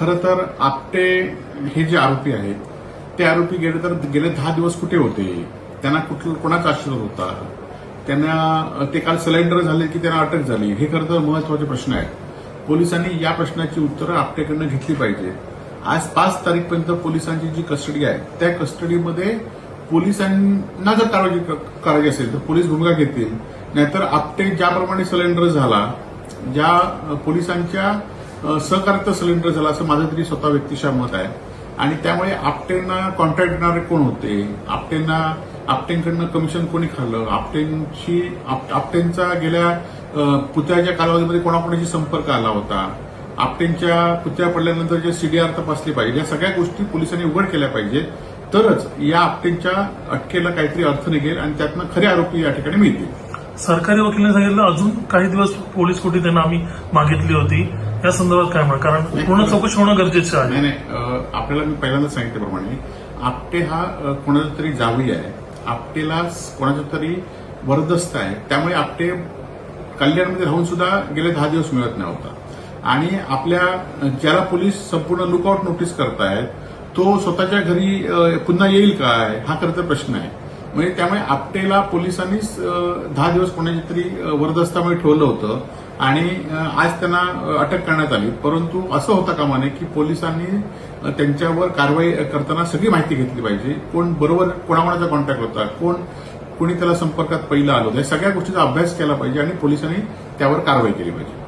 खरं तर आपटे हे जे आरोपी आहेत ते आरोपी गेले तर गेले दहा दिवस कुठे होते? त्यांना कुठलं कोणाचा आश्रय होता? त्यांना ते काल सिलेंडर झाले की त्यांना अटक झाली? हे खरं तर महत्त्वाचे प्रश्न आहेत. पोलिसांनी या प्रश्नाची उत्तरं आपटेकडनं घेतली पाहिजे. आज पाच तारीखपर्यंत पोलिसांची जी कस्टडी आहे त्या कस्टडीमध्ये पोलिसांना जर कारवाई क- करायची असेल तर पोलीस भूमिका घेतील. नाहीतर आपटे ज्याप्रमाणे सिलेंडर झाला ज्या पोलिसांच्या अ, सिलेंडर झाला असं माझं तरी स्वतः व्यक्तिशः मत आहे. आणि त्यामुळे आपटेंना कॉन्ट्रॅक्ट देणारे कोण होते? आपटेंना आपटेंकडनं कमिशन कोणी खाल्लं? आपटेंची आपटेंचा गेल्या पुत्याच्या कालावधीमध्ये कोणाकोणाशी संपर्क आला होता? आपटेंच्या पुत्या पडल्यानंतर जे सीडीआर तपासले पाहिजे या सगळ्या गोष्टी पोलिसांनी उघड केल्या पाहिजेत तरच या आपटेंच्या अटकेला काहीतरी अर्थ निघेल आणि त्यातनं खरे आरोपी या ठिकाणी मिळतील. सरकारी वकिलांनी सांगितलं अजून काही दिवस पोलीस कोठी त्यांना आम्ही मागितली होती. या संदर्भात काय म्हणा कारण पूर्ण चौकशी होणं गरजेचं आहे. नाही नाही आपल्याला मी पहिल्यांदा सांगितल्याप्रमाणे आपटे हा कोणाचा तरी जावी आहे. आपटेला कोणाचा तरी वरदस्त आहे. त्यामुळे आपटे कल्याणमध्ये राहून सुद्धा गेले दहा दिवस मिळत नव्हता आणि आपल्या ज्याला पोलीस संपूर्ण लुकआउट नोटीस करतायत तो स्वतःच्या घरी पुन्हा येईल काय? हा खरं तर प्रश्न आहे. म्हणजे त्यामुळे आपटेला पोलिसांनीच दहा दिवस कोणाच्या तरी वरदस्तामुळे ठेवलं होतं. आणि आज त्यांना अटक करण्यात आली. परंतु असं होता कामा नये की पोलिसांनी त्यांच्यावर कारवाई करताना सगळी माहिती घेतली पाहिजे. कोण बरोबर कोणाकोणाचा कॉन्टॅक्ट होता कोण कुणी त्याला संपर्कात पहिलं आलं या सगळ्या गोष्टीचा अभ्यास केला पाहिजे आणि पोलिसांनी त्यावर कारवाई केली पाहिजे.